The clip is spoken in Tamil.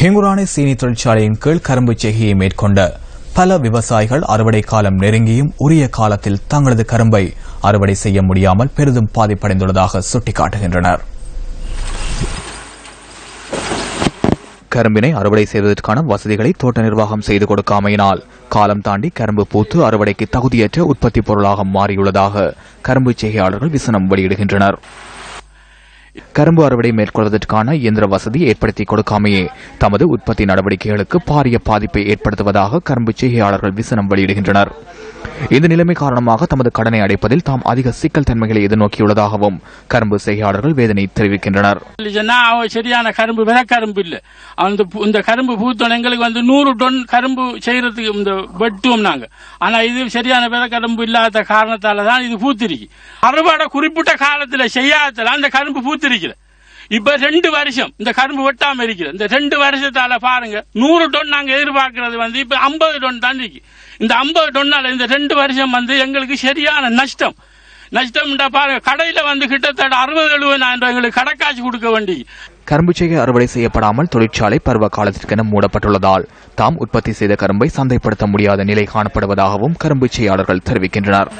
ஹிங்குரானி சீனி தொழிற்சாலையின் கீழ் கரும்பு செய்கையை மேற்கொண்ட பல விவசாயிகள் அறுவடை காலம் நெருங்கியும் உரிய காலத்தில் தங்களது கரும்பை அறுவடை செய்ய முடியாமல் பெரிதும் பாதிப்படைந்துள்ளதாக சுட்டிக்காட்டுகின்றனர். கரும்பினை அறுவடை செய்வதற்கான வசதிகளை தோட்ட நிர்வாகம் செய்து கொடுக்காமையினால் காலம் தாண்டி கரும்பு பூத்து அறுவடைக்கு தகுதியற்ற உற்பத்தி பொருளாக மாறியுள்ளதாக கரும்பு செய்கையாளர்கள் விசனம் வெளியிடுகின்றனர். கரும்பு அறுவடை மேற்கொள்வதற்கான இயந்திர வசதி ஏற்படுத்தி கொடுக்காமையே தமது உற்பத்தி நடவடிக்கைகளுக்கு பாரிய பாதிப்பை ஏற்படுத்துவதாக கரும்பு செய்கையாளர்கள் விசனம் வெளியிடுகின்றனர். இந்த நிலைமை காரணமாக தமது கடனை அடைப்பதில் தாம் அதிக சிக்கல் தன்மைகளை எதிர்நோக்கியுள்ளதாகவும் கரும்பு செய்கையாளர்கள் வேதனை தெரிவிக்கின்றனர். அவன் சரியான கரும்பு வித கரும்பு இல்லை. அந்த இந்த கரும்பு பூத்தோம் எங்களுக்கு வந்து நூறு டன் கரும்பு செய்யறதுக்கு இந்த வெட்டுவோம் நாங்க. ஆனா இது சரியான வித கரும்பு இல்லாத காரணத்தால தான் இது பூத்திருக்கு. அறுவடை குறிப்பிட்ட காலத்துல செய்யாததால அந்த கரும்பு பூத்திருக்கல இப்ப ரெண்டு வருஷம். இந்த கரும்பு வெட்டாம இருக்குது இந்த ரெண்டு வருஷத்தால பாருங்க நூறு டன் நாங்க எதிர்பார்க்கறது வந்து இப்ப ஐம்பது டன் தான் இருக்கு இந்த ஐம்பது டன்னால இந்த ரெண்டு வருஷம் வந்து எங்களுக்கு சரியான நஷ்டம். நஷ்டம்டா பாருங்க கடையில வந்து கிட்டத்தட்ட அறுபது எழுபதாயிரம் ரூபாய் எங்களுக்கு கடைக்காசு கொடுக்க வேண்டி. கரும்பு செய்கை அறுவடை செய்யப்படாமல் தொழிற்சாலை பருவ காலத்திற்கென மூடப்பட்டுள்ளதால் தாம் உற்பத்தி செய்த கரும்பை சந்தைப்படுத்த முடியாத நிலை காணப்படுவதாகவும் கரும்பு செய்யாளர்கள் தெரிவிக்கின்றனர்.